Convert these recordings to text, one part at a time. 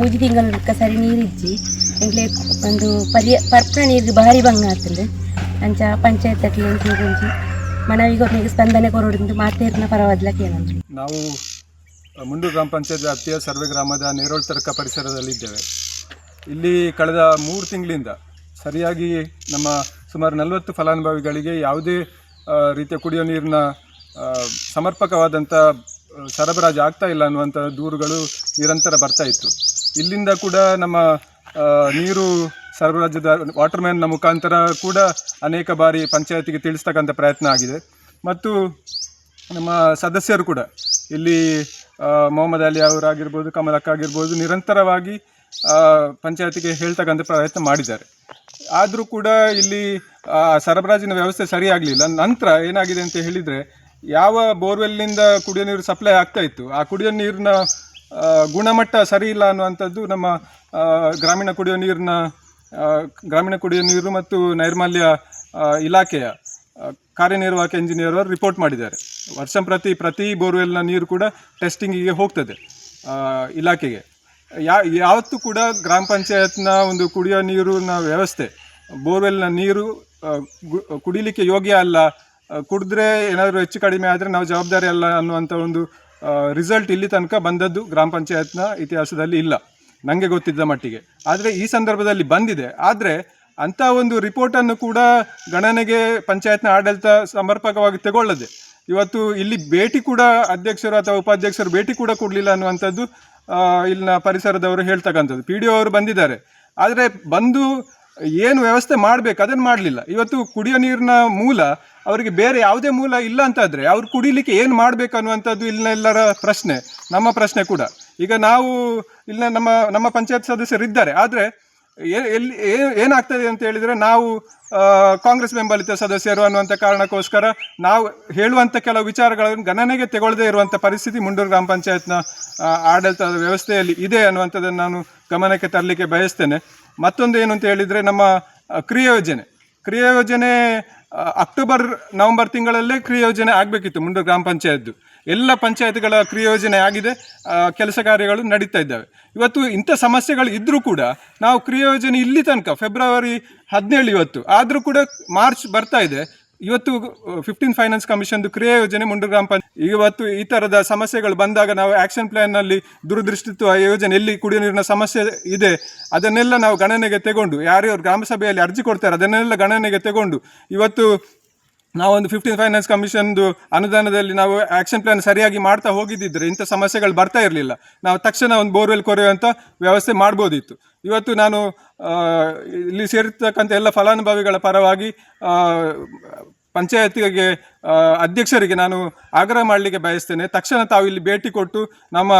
ಮೂಜಿ ತಿಂಗಳ ಸರಿ ನೀರಿಜ್ಜಿ ಎಂಕ್ಲೆ ಒಂದು ಪರಿಯ ಪರ್ಪಣ ನೀರು ಭಾರಿ ಭಂಗ ಆಗ್ತದೆ ಅಂಚ ಪಂಚಾಯತ್ ಅಟ್ಲಿ ಅಂತ ಮನವಿ ಕೊರನಿಗೆ ಸ್ಪಂದನೆ ಮಾತೇ ಮಾತೇರ್ನ ಪರವಾಗಿಲ್ಲ ಕೇಳಿ ನಾವು ಮುಂಡು ಗ್ರಾಮ ಪಂಚಾಯತ್ ವ್ಯಾಪ್ತಿಯ ಸರ್ವೆ ಗ್ರಾಮದ ನೇರೋಳ್ ತರ್ಕ ಪರಿಸರದಲ್ಲಿದ್ದೇವೆ ಇಲ್ಲಿ ಕಳೆದ ಮೂರು ತಿಂಗಳಿಂದ ಸರಿಯಾಗಿ ನಮ್ಮ ಸುಮಾರು ನಲವತ್ತು ಫಲಾನುಭವಿಗಳಿಗೆ ಯಾವುದೇ ರೀತಿಯ ಕುಡಿಯೋ ನೀರಿನ ಸಮರ್ಪಕವಾದಂಥ ಸರಬರಾಜು ಆಗ್ತಾ ಇಲ್ಲ ಅನ್ನುವಂಥ ದೂರುಗಳು ನಿರಂತರ ಬರ್ತಾ ಇತ್ತು. ಇಲ್ಲಿಂದ ಕೂಡ ನಮ್ಮ ನೀರು ಸರಬರಾಜುದ ವಾಟರ್ಮ್ಯಾನ್ನ ಮುಖಾಂತರ ಕೂಡ ಅನೇಕ ಬಾರಿ ಪಂಚಾಯತಿಗೆ ತಿಳಿಸ್ತಕ್ಕಂಥ ಪ್ರಯತ್ನ ಆಗಿದೆ. ಮತ್ತು ನಮ್ಮ ಸದಸ್ಯರು ಕೂಡ ಇಲ್ಲಿ ಮೊಹಮ್ಮದ್ ಅಲಿ ಅವರಾಗಿರ್ಬೋದು ಕಮಲಕ್ಕ ಆಗಿರ್ಬೋದು, ನಿರಂತರವಾಗಿ ಪಂಚಾಯತಿಗೆ ಹೇಳ್ತಕ್ಕಂಥ ಪ್ರಯತ್ನ ಮಾಡಿದ್ದಾರೆ. ಆದರೂ ಕೂಡ ಇಲ್ಲಿ ಸರಬರಾಜಿನ ವ್ಯವಸ್ಥೆ ಸರಿಯಾಗಲಿಲ್ಲ. ನಂತರ ಏನಾಗಿದೆ ಅಂತ ಹೇಳಿದರೆ, ಯಾವ ಬೋರ್ವೆಲ್ನಿಂದ ಕುಡಿಯೋ ನೀರು ಸಪ್ಲೈ ಆಗ್ತಾ ಇತ್ತು. ಆ ಕುಡಿಯೋ ನೀರಿನ ಗುಣಮಟ್ಟ ಸರಿ ಇಲ್ಲ ಅನ್ನುವಂಥದ್ದು ನಮ್ಮ ಗ್ರಾಮೀಣ ಕುಡಿಯುವ ನೀರಿನ ಗ್ರಾಮೀಣ ಕುಡಿಯುವ ನೀರು ಮತ್ತು ನೈರ್ಮಲ್ಯ ಇಲಾಖೆಯ ಕಾರ್ಯನಿರ್ವಾಹಕ ಇಂಜಿನಿಯರ್ ಅವರು ರಿಪೋರ್ಟ್ ಮಾಡಿದ್ದಾರೆ. ವರ್ಷ ಪ್ರತಿ ಪ್ರತಿ ಬೋರ್ವೆಲ್ನ ನೀರು ಕೂಡ ಟೆಸ್ಟಿಂಗಿಗೆ ಹೋಗ್ತದೆ ಇಲಾಖೆಗೆ. ಯಾ, ಯಾವತ್ತೂ ಕೂಡ ಗ್ರಾಮ ಪಂಚಾಯತ್ನ ಒಂದು ಕುಡಿಯೋ ನೀರಿನ ವ್ಯವಸ್ಥೆ, ಬೋರ್ವೆಲ್ನ ನೀರು ಕುಡಿಲಿಕ್ಕೆ ಯೋಗ್ಯ ಅಲ್ಲ ಕುಡಿದ್ರೆ ಏನಾದರೂ ಹೆಚ್ಚು ಕಡಿಮೆ ಆದರೆ ನಾವು ಜವಾಬ್ದಾರಿ ಅಲ್ಲ ಅನ್ನುವಂಥ ಒಂದು ರಿಸಲ್ಟ್ ಇಲ್ಲಿ ತನಕ ಬಂದದ್ದು ಗ್ರಾಮ ಪಂಚಾಯತ್ನ ಇತಿಹಾಸದಲ್ಲಿ ಇಲ್ಲ. ನನಗೆ ಗೊತ್ತಿದ್ದ ಮಟ್ಟಿಗೆ. ಆದರೆ ಈ ಸಂದರ್ಭದಲ್ಲಿ ಬಂದಿದೆ. ಆದರೆ ಅಂಥ ಒಂದು ರಿಪೋರ್ಟನ್ನು ಕೂಡ ಗಣನೆಗೆ ಪಂಚಾಯತ್ನ ಆಡಳಿತ ಸಮರ್ಪಕವಾಗಿ ತಗೊಳ್ಳದೆ. ಇವತ್ತು ಇಲ್ಲಿ ಭೇಟಿ ಕೂಡ ಅಧ್ಯಕ್ಷರು ಅಥವಾ ಉಪಾಧ್ಯಕ್ಷರು ಭೇಟಿ ಕೂಡ ಕೊಡಲಿಲ್ಲ ಅನ್ನುವಂಥದ್ದು ಇಲ್ಲಿನ ಪರಿಸರದವರು ಹೇಳ್ತಕ್ಕಂಥದ್ದು. ಪಿ ಡಿ ಅವರು ಬಂದಿದ್ದಾರೆ. ಆದರೆ ಬಂದು ಏನು ವ್ಯವಸ್ಥೆ ಮಾಡಬೇಕು, ಅದನ್ನು ಮಾಡಲಿಲ್ಲ. ಇವತ್ತು ಕುಡಿಯೋ ನೀರಿನ ಮೂಲ ಅವರಿಗೆ ಬೇರೆ ಯಾವುದೇ ಮೂಲ ಇಲ್ಲ ಅಂತಾದರೆ ಅವ್ರು ಕುಡಿಲಿಕ್ಕೆ ಏನು ಮಾಡಬೇಕು ಅನ್ನುವಂಥದ್ದು ಇಲ್ಲಿನ ಎಲ್ಲರ ಪ್ರಶ್ನೆ, ನಮ್ಮ ಪ್ರಶ್ನೆ ಕೂಡ. ಈಗ ನಾವು ಇಲ್ಲಿನ ನಮ್ಮ ನಮ್ಮ ಪಂಚಾಯತ್ ಸದಸ್ಯರು ಇದ್ದಾರೆ, ಆದರೆ ಎಲ್ಲಿ ಏನಾಗ್ತದೆ ಅಂತ ಹೇಳಿದರೆ ನಾವು ಕಾಂಗ್ರೆಸ್ ಬೆಂಬಲಿತ ಸದಸ್ಯರು ಅನ್ನುವಂಥ ಕಾರಣಕ್ಕೋಸ್ಕರ ನಾವು ಹೇಳುವಂಥ ಕೆಲವು ವಿಚಾರಗಳನ್ನು ಗಣನೆಗೆ ತೆಗೊಳ್ಳದೇ ಇರುವಂಥ ಪರಿಸ್ಥಿತಿ ಮುಂಡೂರು ಗ್ರಾಮ ಪಂಚಾಯತ್ನ ಆಡಳಿತದ ವ್ಯವಸ್ಥೆಯಲ್ಲಿ ಇದೆ ಅನ್ನುವಂಥದ್ದನ್ನು ನಾನು ಗಮನಕ್ಕೆ ತರಲಿಕ್ಕೆ ಬಯಸ್ತೇನೆ. ಮತ್ತೊಂದು ಏನು ಅಂತ ಹೇಳಿದರೆ ನಮ್ಮ ಆ, ಕ್ರಿಯಾ ಯೋಜನೆ. ಅಕ್ಟೋಬರ್ ನವೆಂಬರ್ ತಿಂಗಳಲ್ಲೇ ಕ್ರಿಯಾ ಯೋಜನೆ ಆಗಬೇಕಿತ್ತು ಮುಂಡೂರು ಗ್ರಾಮ ಪಂಚಾಯತ್ದು. ಎಲ್ಲ ಪಂಚಾಯತ್ಗಳ ಕ್ರಿಯೋಜನೆ ಆಗಿದೆ ಕೆಲಸ ಕಾರ್ಯಗಳು ನಡೀತಾ ಇದ್ದಾವೆ. ಇವತ್ತು ಇಂಥ ಸಮಸ್ಯೆಗಳು ಇದ್ದರೂ ಕೂಡ ನಾವು ಕ್ರಿಯೋಜನೆ ಇಲ್ಲಿ ತನಕ, ಫೆಬ್ರವರಿ ಹದಿನೇಳು ಇವತ್ತು, ಆದರೂ ಕೂಡ ಮಾರ್ಚ್ ಬರ್ತಾ ಇದೆ. ಇವತ್ತು ಫಿಫ್ಟೀನ್ ಫೈನಾನ್ಸ್ ಕಮಿಷನ್ದು ಕ್ರಿಯಾ ಯೋಜನೆ ಮುಂಡು ಗ್ರಾಮ ಪಂಚಾಯತ್ ಇವತ್ತು ಈ ಥರದ ಸಮಸ್ಯೆಗಳು ಬಂದಾಗ ನಾವು ಆ್ಯಕ್ಷನ್ ಪ್ಲ್ಯಾನ್ನಲ್ಲಿ ದುರದೃಷ್ಟಿತ್ವ ಯೋಜನೆ ಎಲ್ಲಿ ಕುಡಿಯೋ ನೀರಿನ ಸಮಸ್ಯೆ ಇದೆ, ಅದನ್ನೆಲ್ಲ ನಾವು ಗಣನೆಗೆ ತಗೊಂಡು, ಯಾರ್ಯಾರು ಗ್ರಾಮ ಸಭೆಯಲ್ಲಿ ಅರ್ಜಿ ಕೊಡ್ತಾರೆ ಅದನ್ನೆಲ್ಲ ಗಣನೆಗೆ ತಗೊಂಡು, ಇವತ್ತು ನಾವೊಂದು ಫಿಫ್ಟೀನ್ ಫೈನಾನ್ಸ್ ಕಮಿಷನ್ದು ಅನುದಾನದಲ್ಲಿ ನಾವು ಆ್ಯಕ್ಷನ್ ಪ್ಲಾನ್ ಸರಿಯಾಗಿ ಮಾಡ್ತಾ ಹೋಗಿದ್ದಿದ್ರೆ ಇಂಥ ಸಮಸ್ಯೆಗಳು ಬರ್ತಾ ಇರಲಿಲ್ಲ. ನಾವು ತಕ್ಷಣ ಒಂದು ಬೋರ್ವೆಲ್ ಕೊರೆಯುವಂಥ ವ್ಯವಸ್ಥೆ ಮಾಡ್ಬೋದಿತ್ತು. ಇವತ್ತು ನಾನು ಇಲ್ಲಿ ಸೇರಿರ್ತಕ್ಕಂಥ ಎಲ್ಲ ಫಲಾನುಭವಿಗಳ ಪರವಾಗಿ ಪಂಚಾಯತಿಗೆ ಅಧ್ಯಕ್ಷರಿಗೆ ನಾನು ಆಗ್ರಹ ಮಾಡಲಿಕ್ಕೆ ಬಯಸ್ತೇನೆ. ತಕ್ಷಣ ತಾವು ಇಲ್ಲಿ ಭೇಟಿ ಕೊಟ್ಟು ನಮ್ಮ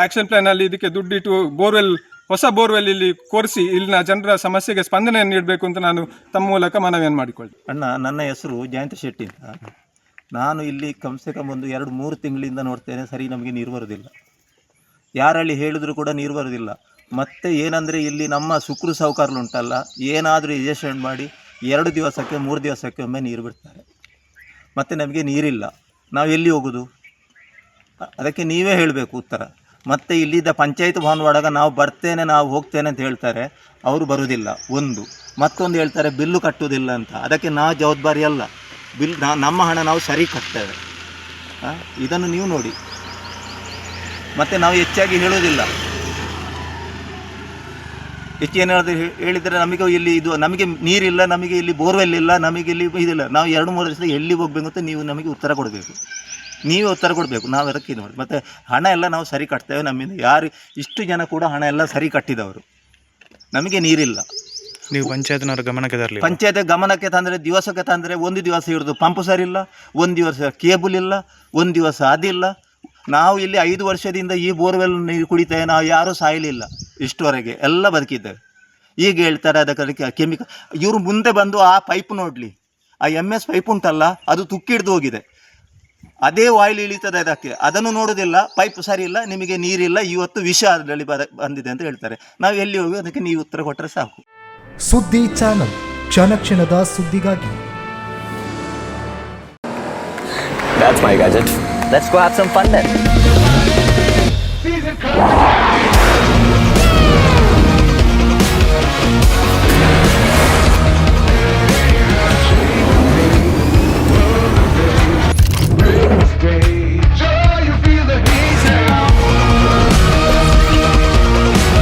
ಆ್ಯಕ್ಷನ್ ಪ್ಲಾನಲ್ಲಿ ಇದಕ್ಕೆ ದುಡ್ಡಿಟ್ಟು ಬೋರ್ವೆಲ್ ಹೊಸ ಬೋರ್ವೆಲ್ ಇಲ್ಲಿ ಕೊರೆಸಿ ಇಲ್ಲಿನ ಜನರ ಸಮಸ್ಯೆಗೆ ಸ್ಪಂದನೆಯನ್ನು ನೀಡಬೇಕು ಅಂತ ನಾನು ತಮ್ಮ ಮೂಲಕ ಮನವಿಯನ್ನು ಮಾಡಿಕೊಳ್ಳಿ. ಅಣ್ಣ, ನನ್ನ ಹೆಸರು ಜಯಂತ ಶೆಟ್ಟಿ ಅಂತ. ನಾನು ಇಲ್ಲಿ ಕಮ್ಸೆ ಕಮ್ ಒಂದು ಎರಡು ಮೂರು ತಿಂಗಳಿಂದ ನೋಡ್ತೇನೆ, ಸರಿ ನಮಗೆ ನೀರು ಬರೋದಿಲ್ಲ. ಯಾರಲ್ಲಿ ಹೇಳಿದ್ರು ಕೂಡ ನೀರು ಬರೋದಿಲ್ಲ. ಮತ್ತೆ ಏನಂದರೆ ಇಲ್ಲಿ ನಮ್ಮ ಸುಕ್ರು ಉಂಟಲ್ಲ, ಏನಾದರೂ ಎಜೆಸ್ಟೆಂಟ್ ಮಾಡಿ ಎರಡು ದಿವಸಕ್ಕೆ, ಮೂರು ದಿವಸಕ್ಕೆ ಒಮ್ಮೆ ನೀರು ಬಿಡ್ತಾರೆ. ಮತ್ತು ನಮಗೆ ನೀರಿಲ್ಲ. ನಾವು ಎಲ್ಲಿ ಹೋಗೋದು? ಅದಕ್ಕೆ ನೀವೇ ಹೇಳಬೇಕು ಉತ್ತರ. ಮತ್ತು ಇಲ್ಲಿದ್ದ ಪಂಚಾಯತ್ ಭವನ ಒಳಗೆ ನಾವು ಬರ್ತೇನೆ, ನಾವು ಹೋಗ್ತೇನೆ ಅಂತ ಹೇಳ್ತಾರೆ. ಅವರು ಬರುವುದಿಲ್ಲ ಒಂದು. ಮತ್ತೊಂದು ಹೇಳ್ತಾರೆ, ಬಿಲ್ಲು ಕಟ್ಟುವುದಿಲ್ಲ ಅಂತ. ಅದಕ್ಕೆ ನಾವು ಜವಾಬ್ದಾರಿ ಅಲ್ಲ. ಬಿಲ್ ನಮ್ಮ ಹಣ ನಾವು ಸರಿ ಕಟ್ತೇವೆ ಇದನ್ನು ನೀವು ನೋಡಿ. ಮತ್ತು ನಾವು ಹೆಚ್ಚಾಗಿ ಹೇಳೋದಿಲ್ಲ ಹೆಚ್ಚೇನು ಹೇಳಿದ್ರೆ ಹೇಳಿದರೆ ನಮಗೆ ಇಲ್ಲಿ ಇದು, ನಮಗೆ ನೀರಿಲ್ಲ, ನಮಗೆ ಇಲ್ಲಿ ಬೋರ್ವೆಲ್ ಇಲ್ಲ, ನಮಗೆ ಇಲ್ಲಿ ಇದಿಲ್ಲ ನಾವು ಎರಡು, ಮೂರು ವರ್ಷದ ಎಲ್ಲಿ ಹೋಗ್ಬೇಕು ಅಂತ ನೀವು ನಮಗೆ ಉತ್ತರ ಕೊಡಬೇಕು. ನೀವೇ ಉತ್ತರ ಕೊಡಬೇಕು ನಾವು ಅದಕ್ಕೆ ಇದು ಮಾಡಿ ಮತ್ತು ಹಣ ಎಲ್ಲ ನಾವು ಸರಿ ಕಟ್ತೇವೆ ನಮ್ಮಿಂದ. ಯಾರು ಇಷ್ಟು ಜನ ಕೂಡ ಹಣ ಎಲ್ಲ ಸರಿ ಕಟ್ಟಿದವರು. ನಮಗೆ ನೀರಿಲ್ಲ. ನೀವು ಪಂಚಾಯತ್ನವರ ಗಮನಕ್ಕೆ ತರಲಿ ಪಂಚಾಯತ್ ಗಮನಕ್ಕೆ ತಂದರೆ ದಿವಸಕ್ಕೆ ತಂದರೆ ಒಂದು ದಿವಸ ಹಿಡಿದು ಪಂಪ್ ಸರಿ ಇಲ್ಲ ಒಂದು ದಿವಸ ಕೇಬಲ್ ಇಲ್ಲ ಒಂದು ದಿವಸ ಅದಿಲ್ಲ. ನಾವು ಇಲ್ಲಿ ಐದು ವರ್ಷದಿಂದ ಈ ಬೋರ್ವೆಲ್ ನೀರು ಕುಡಿತೇವೆ ನಾವು ಯಾರೂ ಸಾಯಲಿಲ್ಲ ಇಷ್ಟುವರೆಗೆ. ಎಲ್ಲ ಬದುಕಿದ್ದೇವೆ. ಈಗ ಹೇಳ್ತಾರೆ ಅದಕ್ಕೆ ಕೆಮಿಕಲ್ ಇವರು ಮುಂದೆ ಬಂದು ಆ ಪೈಪ್ ನೋಡಲಿ. ಆ ಎಂ ಎಸ್ ಪೈಪ್ ಉಂಟಲ್ಲ ಅದು ತುಕ್ಕಿಡ್ದು ಹೋಗಿದೆ. ಅದೇ ವಾಯಿಲ್ ಇಳಿತದೆ ಅದಕ್ಕೆ ಅದನ್ನು ನೋಡೋದಿಲ್ಲ ಪೈಪ್ ಸರಿ ಇಲ್ಲ ನಿಮಗೆ ನೀರಿಲ್ಲ ಇವತ್ತು ವಿಷ ಅದರಲ್ಲಿ ಬಂದಿದೆ ಅಂತ ಹೇಳ್ತಾರೆ ನಾವು ಎಲ್ಲಿ ಹೋಗಿ ಅದಕ್ಕೆ ನೀವು ಉತ್ತರ ಕೊಟ್ಟರೆ ಸಾಕು ಸುದ್ದಿ ಚಾನಲ್ ಕ್ಷಣ ಕ್ಷಣದ ಸುದ್ದಿಗಾಗಿ That's my gadget. Let's go have some fun then.